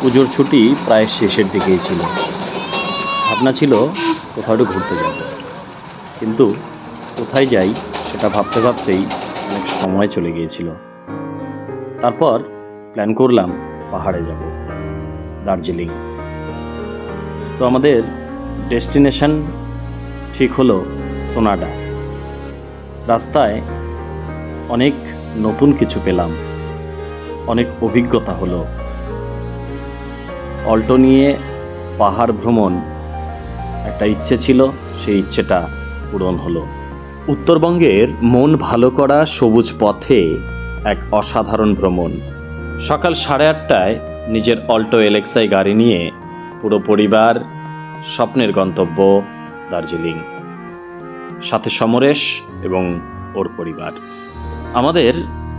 পুজোর ছুটি প্রায় শেষের দিকেই ছিল। ভাবনা ছিল কোথাও একটু ঘুরতে যাব। কিন্তু কোথায় যাই সেটা ভাবতে ভাবতেই অনেক সময় চলে গিয়েছিল। তারপর প্ল্যান করলাম পাহাড়ে যাব, দার্জিলিং। তো আমাদের ডেস্টিনেশন ঠিক হলো সোনাডা। রাস্তায় অনেক নতুন কিছু পেলাম, অনেক অভিজ্ঞতা হলো। অল্টো নিয়ে পাহাড় ভ্রমণ। একটা ইচ্ছে ছিল, সেই ইচ্ছেটা পূরণ হলো। উত্তরবঙ্গের মন ভালো করা সবুজ পথে এক অসাধারণ ভ্রমণ। সকাল সাড়ে আটটায় নিজের অল্টো এলেক্সাই গাড়ি নিয়ে পুরো পরিবার, স্বপ্নের গন্তব্য দার্জিলিং। সাথে সমরেশ এবং ওর পরিবার। আমাদের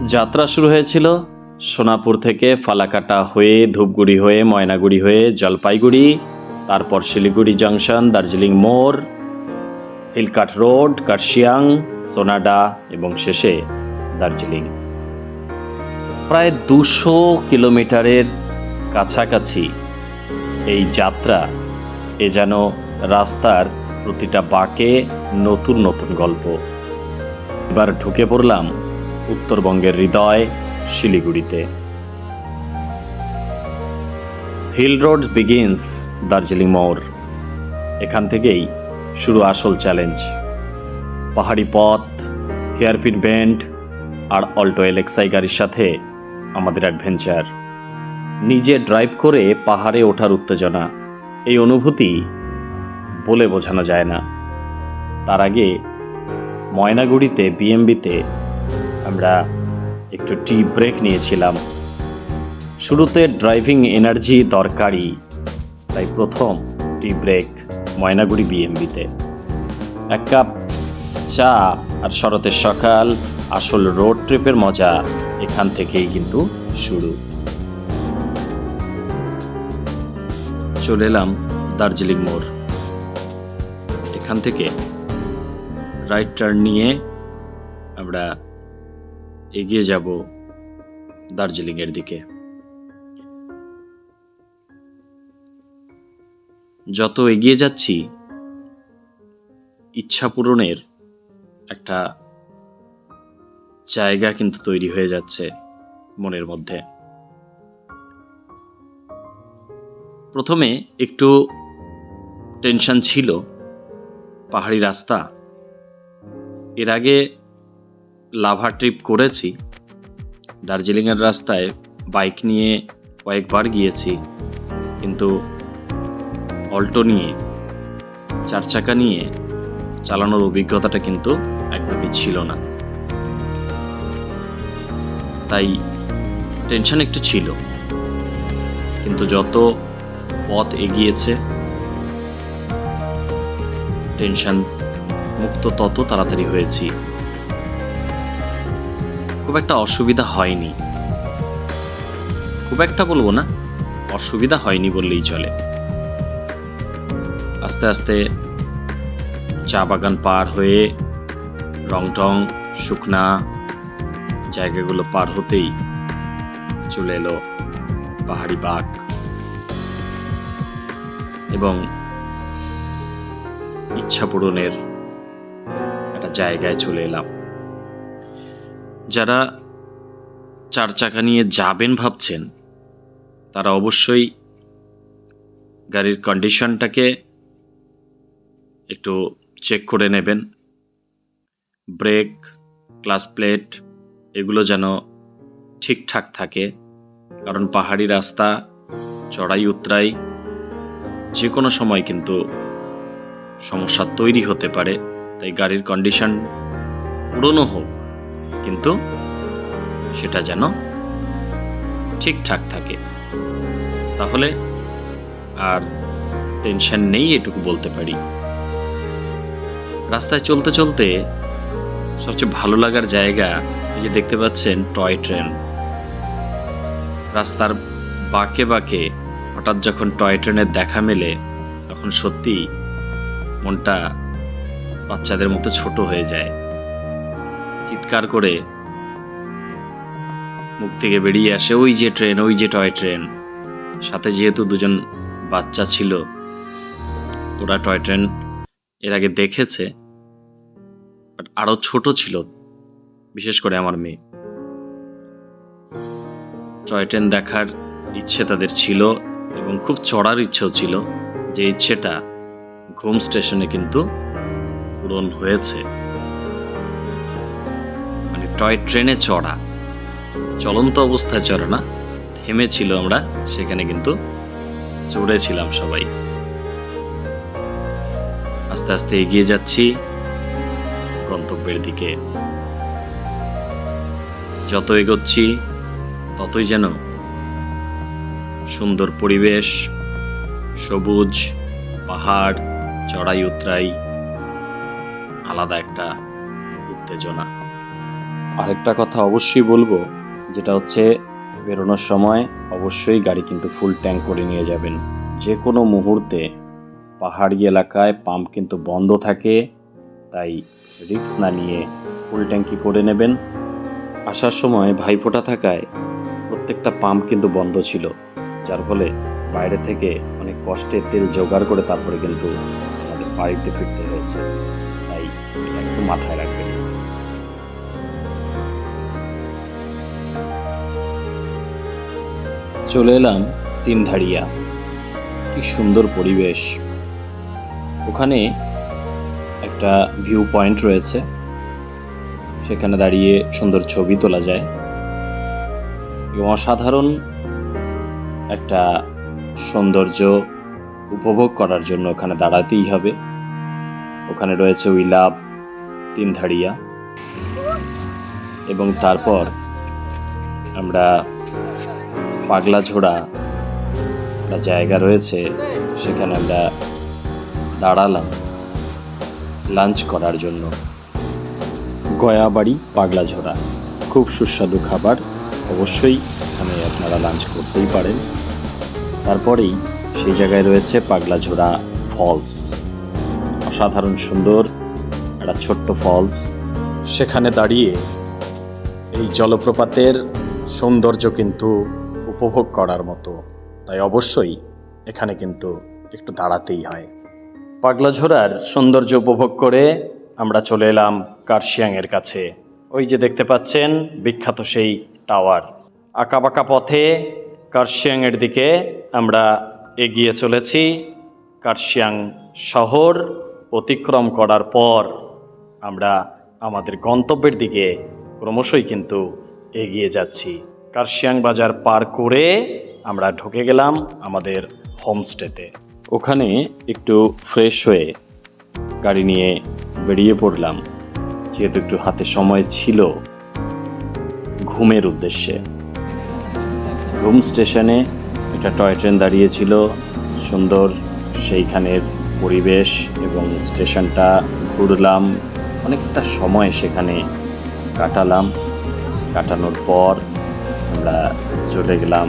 যাত্রা শুরু হয়েছিল সোনাপুর থেকে ফালাকাটা হয়ে, ধূপগুড়ি হয়ে, ময়নাগুড়ি হয়ে, জলপাইগুড়ি, তারপর শিলিগুড়ি জংশন, দার্জিলিং মোড়, হিলকাট রোড, কার্শিয়াং, সোনাডা এবং শেষে দার্জিলিং। প্রায় দুশো কিলোমিটারের কাছাকাছি এই যাত্রা এ যেন রাস্তার প্রতিটা বাঁকে নতুন নতুন গল্প। এবার ঢুকে পড়লাম উত্তরবঙ্গের হৃদয় শিলিগুড়িতে। হিল রোড বিগিনস দার্জিলিং মোড় এখান থেকেই শুরু আসল চ্যালেঞ্জ পাহাড়ি পথ হেয়ারপিন ব্যান্ড আর অল্টো এলেক্সাই গাড়ির সাথে আমাদের অ্যাডভেঞ্চার নিজে ড্রাইভ করে পাহাড়ে ওঠার উত্তেজনা। এই অনুভূতি বলে বোঝানো যায় না। তার আগে ময়নাগুড়িতে বিএমবিতে আমরা একটু টি ব্রেক নিয়েছিলাম। শুরুতে ড্রাইভিং এনার্জি দরকারি তাই প্রথম টি ব্রেক ময়নাগুড়ি বিএমবিতে এক কাপ চা আর শরতের সকাল, আসল রোড ট্রিপের মজা এখান থেকেই কিন্তু শুরু। চলে এলাম দার্জিলিং মোড়। এখান থেকে রাইট টার্ন নিয়ে আমরা এগিয়ে যাব দার্জিলিংয়ের দিকে। যত এগিয়ে যাচ্ছি, ইচ্ছা পূরণের একটা জায়গা কিন্তু তৈরি হয়ে যাচ্ছে মনের মধ্যে। প্রথমে একটু টেনশন ছিল, পাহাড়ি রাস্তা। এর আগে লাভা ট্রিপ করেছি, দার্জিলিংয়ের রাস্তায় বাইক নিয়ে কয়েকবার গিয়েছি, কিন্তু অল্টো নিয়ে চার চাকা নিয়ে চালানোর অভিজ্ঞতাটা কিন্তু একদমই ছিল না। তাই টেনশন একটু ছিল, কিন্তু যত পথ এগিয়েছে, টেনশন মুক্ত তত তাড়াতাড়ি হয়েছি। খুব একটা অসুবিধা হয়নি। খুব একটা বলব না, অসুবিধা হয়নি বললেই চলে। আস্তে আস্তে চা বাগান পার হয়ে রংটং, শুকনা জায়গাগুলো পার হতেই চলে এলো পাহাড়ি বাঘ। এবং ইচ্ছা পূরণের একটা জায়গায় চলে এলাম। যারা চার চাকা নিয়ে যাবেন ভাবছেন, তারা অবশ্যই গাড়ির কন্ডিশনটাকে একটু চেক করে নেবেন। ব্রেক ক্লাস প্লেট এগুলো যেন ঠিকঠাক থাকে। কারণ পাহাড়ি রাস্তা, চড়াই উতরাই যে কোনো সময় কিন্তু সমস্যা তৈরি হতে পারে। তাই গাড়ির কন্ডিশন পুরনো হোক কিন্তু সেটা যেন ঠিকঠাক থাকে। তাহলে আর টেনশন নেই, এটুকু বলতে পারি। রাস্তায় চলতে চলতে সবচেয়ে ভালো লাগার জায়গা এই যে দেখতে পাচ্ছেন, টয় ট্রেন। রাস্তার বাঁকে বাঁকে হঠাৎ যখন টয় ট্রেনের দেখা মেলে, তখন সত্যি মনটা বাচ্চাদের মতো ছোট হয়ে যায়। চিৎকার করে মুখ থেকে বেরিয়ে আসে, ওই যে ট্রেন, ওই যে টয় ট্রেন। সাথে যেহেতু দুজন বাচ্চা ছিল, ওরা টয় ট্রেন এর আগে দেখেছে, বাট আরও ছোট ছিল, বিশেষ করে আমার মেয়ে। টয় ট্রেন দেখার ইচ্ছে তাদের ছিল এবং খুব চড়ার ইচ্ছেও ছিল যে ইচ্ছেটা ঘুম স্টেশনে কিন্তু পূরণ হয়েছে। টয় ট্রেনে চড়া। চলন্ত অবস্থায় চড়ে না, থেমেছিল আমরা, সেখানে কিন্তু চড়েছিলাম সবাই। আস্তে আস্তে এগিয়ে যাচ্ছি গন্তব্যের দিকে। যত এগোচ্ছি, ততই যেন সুন্দর পরিবেশ, সবুজ, পাহাড় চড়াই উতরাই আলাদা একটা উত্তেজনা। আরেকটা কথা অবশ্যই বলব, যেটা হচ্ছে বেরোনোর সময় অবশ্যই গাড়ি কিন্তু ফুল ট্যাঙ্ক করে নিয়ে যাবেন। যে কোনো মুহূর্তে পাহাড়ি এলাকায় পাম্প কিন্তু বন্ধ থাকে, তাই রিক্স না নিয়ে ফুল ট্যাঙ্কি করে নেবেন। আসার সময় ভাইফোঁটা থাকায় প্রত্যেকটা পাম্প কিন্তু বন্ধ ছিল, যার ফলে বাইরে থেকে অনেক কষ্টে তেল জোগাড় করে তারপরে কিন্তু আমাদের বাড়িতে ফিরতে হয়েছে। তাই একটু মাথায় চলে এলাম তিনধারিয়া কি সুন্দর পরিবেশ। ওখানে একটা ভিউ পয়েন্ট রয়েছে। সেখানে দাঁড়িয়ে সুন্দর ছবি তোলা যায়। এবং অসাধারণ একটা সৌন্দর্য উপভোগ করার জন্য ওখানে দাঁড়াতেই হবে। ওখানে রয়েছে উই লাভ তিনধারিয়া এবং তারপর আমরা পাগলা ঝোড়া একটা জায়গা রয়েছে, সেখানে আমরা দাঁড়ালাম লাঞ্চ করার জন্য। গয়াবাড়ি পাগলা ঝোড়া। খুব সুস্বাদু খাবার। অবশ্যই এখানে আপনারা লাঞ্চ করতেই পারেন। তারপরেই সেই জায়গায় রয়েছে পাগলা ঝোড়া ফলস। অসাধারণ সুন্দর একটা ছোট্ট ফলস। সেখানে দাঁড়িয়ে এই জলপ্রপাতের সৌন্দর্য কিন্তু উপভোগ করার মতো। তাই অবশ্যই এখানে কিন্তু একটু দাঁড়াতেই হয়। পাগলাঝোড়ার সৌন্দর্য উপভোগ করে আমরা চলে এলাম কার্শিয়াংয়ের কাছে। ওই যে দেখতে পাচ্ছেন, বিখ্যাত সেই টাওয়ার। আঁকাবাঁকা পথে কার্শিয়াংয়ের দিকে আমরা এগিয়ে চলেছি। কার্শিয়াং শহর অতিক্রম করার পর আমরা আমাদের গন্তব্যের দিকে ক্রমশই কিন্তু এগিয়ে যাচ্ছি। কার্শিয়াং বাজার পার করে আমরা ঢুকে গেলাম আমাদের হোমস্টেতে। ওখানে একটু ফ্রেশ হয়ে গাড়ি নিয়ে বেরিয়ে পড়লাম, যেহেতু একটু হাতে সময় ছিল ঘুমের উদ্দেশ্যে। ঘুম স্টেশনে একটা টয় ট্রেন দাঁড়িয়েছিল, সুন্দর সেইখানের পরিবেশ এবং স্টেশনটা ঘুরলাম, অনেকটা সময় সেখানে কাটালাম। কাটানোর পর আমরা চলে গেলাম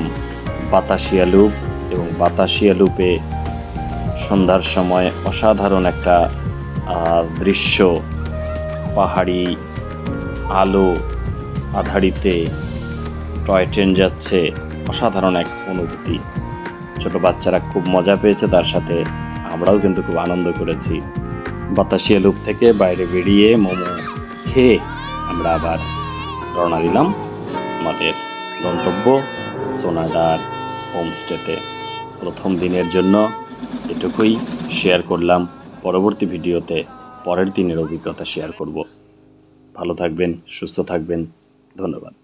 বাতাসিয়া লুপ এবং বাতাসিয়া লুপে সন্ধ্যার সময় অসাধারণ একটা দৃশ্য, পাহাড়ি আলো আধারিতে টয় ট্রেন যাচ্ছে, অসাধারণ এক অনুভূতি। ছোট বাচ্চারা খুব মজা পেয়েছে, তার সাথে আমরাও কিন্তু খুব আনন্দ করেছি। বাতাসিয়া লুপ থেকে বাইরে বেরিয়ে মোমো খেয়ে আমরা আবার রওনা দিলাম আমাদের গন্তব্য সোনাডার হোমস্টেতে। প্রথম দিনের জন্য এটুকুই শেয়ার করলাম। পরবর্তী ভিডিওতে পরের দিনের অভিজ্ঞতা শেয়ার করব। ভালো থাকবেন, সুস্থ থাকবেন। ধন্যবাদ।